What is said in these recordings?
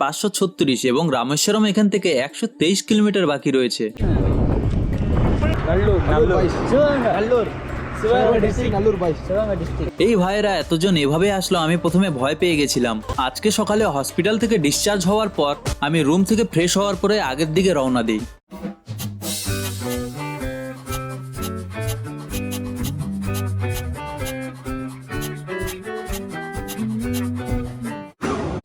পাঁচশো ছত্রিশ এবং রামেশ্বরম এখান থেকে একশো তেইশ কিলোমিটার বাকি রয়েছে। এই ভাইয়েরা এতজন এভাবে আসলো আমি প্রথমে ভয় পেয়ে গেছিলাম। আজকে সকালে হসপিটাল থেকে ডিসচার্জ হওয়ার পর আমি রুম থেকে ফ্রেশ হওয়ার পরে আগের দিকে রওনা দিই।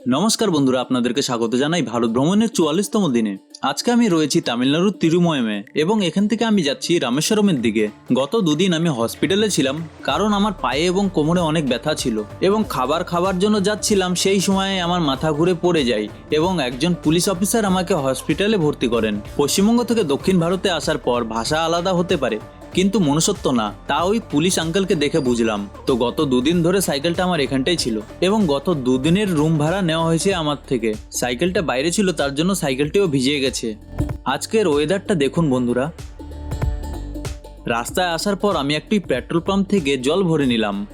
নমস্কার বন্ধুরা, আপনাদেরকে স্বাগত জানাই ভারত ভ্রমণের চুয়াল্লিশতম দিনে। আজকে আমি রয়েছি তামিলনাড়ুর তিরুময়মে এবং এখান থেকে আমি যাচ্ছি রামেশ্বরমের দিকে। গত দুদিন আমি হসপিটালে ছিলাম, কারণ আমার পায়ে এবং কোমরে অনেক ব্যথা ছিল এবং খাবার খাবার জন্য যাচ্ছিলাম, সেই সময়ে আমার মাথা ঘুরে পড়ে যায় এবং একজন পুলিশ অফিসার আমাকে হসপিটালে ভর্তি করেন। পশ্চিমবঙ্গ থেকে দক্ষিণ ভারতে আসার পর ভাষা আলাদা হতে পারে কিন্তু মনুষ্যত্ব না, তা ওই পুলিশ আঙ্কেলকে দেখে বুঝলাম। তো গত দুদিন ধরে সাইকেলটা আমার এখানটাই ছিল। এবং গত দুদিনের রুম ভাড়া নেওয়া হয়েছে আমার থেকে। সাইকেলটা বাইরে ছিল, তার জন্য সাইকেলটিও ভিজে গেছে। আজকের ওয়েদারটা দেখুন বন্ধুরা। রাস্তায় আসার পর আমি একটি পেট্রোল পাম্প থেকে জল ভরে নিলাম।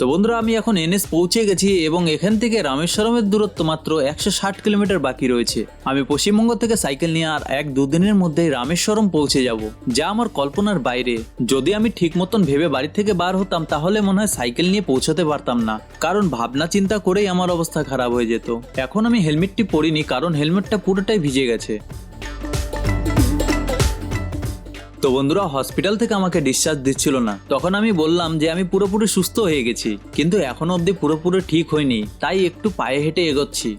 তো বন্ধুরা, আমি এখন এনএস পৌঁছে গেছি এবং এখান থেকে রামেশ্বরমের দূরত্ব মাত্র একশো ষাট কিলোমিটার বাকি রয়েছে। আমি পশ্চিমবঙ্গ থেকে সাইকেল নিয়ে আর এক দুদিনের মধ্যেই রামেশ্বরম পৌঁছে যাব, যা আমার কল্পনার বাইরে। যদি আমি ঠিক মতন ভেবে বাড়ি থেকে বার হতাম, তাহলে মনে হয় সাইকেল নিয়ে পৌঁছাতে পারতাম না, কারণ ভাবনা চিন্তা করেই আমার অবস্থা খারাপ হয়ে যেত। এখন আমি হেলমেটটি পরিনি, কারণ হেলমেটটা পুরোটাই ভিজে গেছে। তো বন্ধুরা হসপিটাল থেকে আমাকে ডিসচার্জ দিচ্ছিল না। তখন আমি বললাম যে, আমি পুরোপুরি সুস্থ হয়ে গেছি, কিন্তু এখনও অবধি পুরোপুরি ঠিক হয়নি, তাই একটু পায়ে হেঁটে এগোচ্ছি।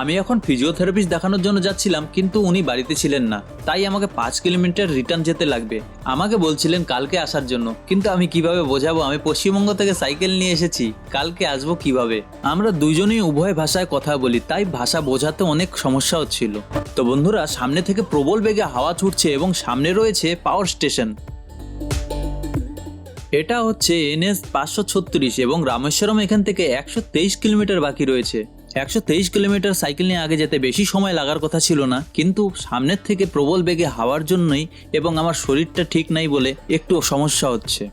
আমি এখন ফিজিওথেরাপিস্ট দেখানোর জন্য যাচ্ছিলাম, কিন্তু উনি বাড়িতে ছিলেন না। তাই আমাকে পাঁচ কিলোমিটার রিটার্ন যেতে লাগবে। আমাকে বলছিলেন কালকে আসার জন্য। কিন্তু আমি কীভাবে বোঝাবো? আমি পশ্চিমবঙ্গ থেকে সাইকেল নিয়ে এসেছি। কালকে আসব কীভাবে? আমরা দুজনেই উভয় ভাষায় কথা বলি, তাই ভাষা বোঝাতে অনেক সমস্যা হচ্ছিল। তো বন্ধুরা, সামনে থেকে প্রবল বেগে হাওয়া ছুটছে এবং সামনে রয়েছে পাওয়ার স্টেশন এটা হচ্ছে এনএস পাঁচশো ছত্রিশ এবং রামেশ্বরম এখান থেকে একশো তেইশ কিলোমিটার বাকি রয়েছে। একশো তেইশ কিলোমিটার সাইকেল নিয়ে আগে যেতে বেশি সময় লাগার কথা ছিল না কিন্তু সামনের থেকে প্রবল বেগে হাওয়ার জন্যই এবং আমার শরীরটা ঠিক নাই বলে একটু সমস্যা হচ্ছে।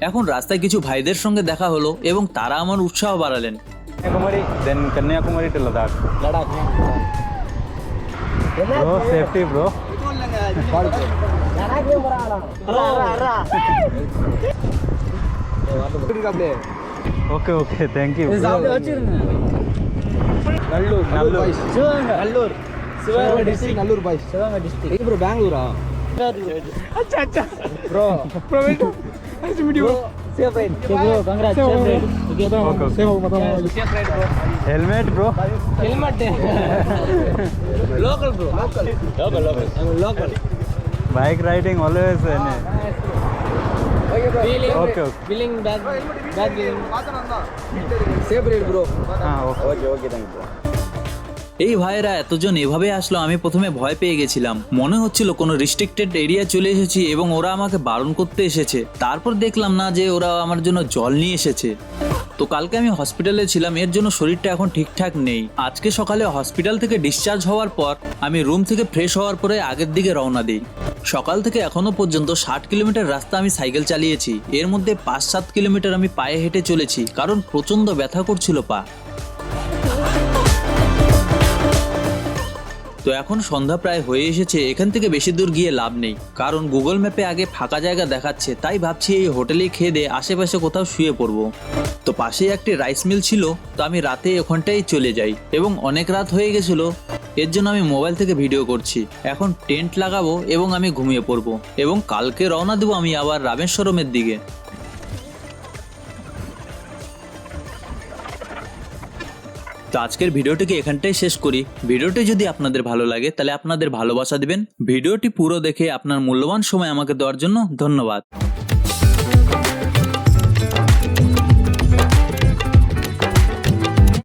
এখন রাস্তায় কিছু ভাইদের সঙ্গে দেখা হলো এবং তারা আমার উৎসাহ বাড়ালেন। Kanyakumari then okay okay thank you Nallur Nallur Sivaganga Nallur Sivaganga district Nallur bye Sivaganga district bro பெங்களூரா அச்சா அச்சா bro bro wait nice meet you safe ride bro congrat safe ride okay okay safe okay safe ride bro helmet bro helmet local bro local local local local bike riding always ah, nice, bro. এই ভাইয়েরা এতজন এভাবে আসলো আমি প্রথমে ভয় পেয়ে গেছিলাম। মনে হচ্ছিল কোনো রিস্ট্রিক্টেড এরিয়া চলে এসেছি এবং ওরা আমাকে বারণ করতে এসেছে। তারপর দেখলাম না যে ওরা আমার জন্য জল নিয়ে এসেছে। তো কালকে আমি হসপিটালে ছিলাম এর জন্য শরীরটা এখন ঠিকঠাক নেই। আজকে সকালে হসপিটাল থেকে ডিসচার্জ হওয়ার পর আমি রুম থেকে ফ্রেশ হওয়ার পরে আগের দিকে রওনা দিই। সকাল থেকে এখনও পর্যন্ত ষাট কিলোমিটার রাস্তা আমি সাইকেল চালিয়েছি। এর মধ্যে পাঁচ সাত কিলোমিটার আমি পায়ে হেঁটে চলেছি, কারণ প্রচণ্ড ব্যথা করছিল পা। তো এখন সন্ধ্যা প্রায় হয়ে এসেছে, এখান থেকে বেশি দূর গিয়ে লাভ নেই, কারণ গুগল ম্যাপে আগে ফাঁকা জায়গা দেখাচ্ছে, তাই ভাবছি এই হোটেলেই খেয়ে দিয়ে আশেপাশে কোথাও শুয়ে পড়ব। তো পাশেই একটি রাইস মিল ছিল, তো আমি রাতে ওখানটাই চলে যাই, এবং অনেক রাত হয়ে গেছিল এর জন্য আমি মোবাইল থেকে ভিডিও করছি। এখন টেন্ট লাগাবো এবং আমি ঘুমিয়ে পড়ব। এবং কালকে রওনা দেবো আমি আবার রামেশ্বরমের দিকে। তো আজকের ভিডিওটিকে এখানটাই শেষ করি। ভিডিওটি যদি আপনাদের ভালো লাগে, তাহলে আপনাদের ভালোবাসা দিবেন। ভিডিওটি পুরো দেখে আপনার মূল্যবান সময় আমাকে দেওয়ার জন্য ধন্যবাদ।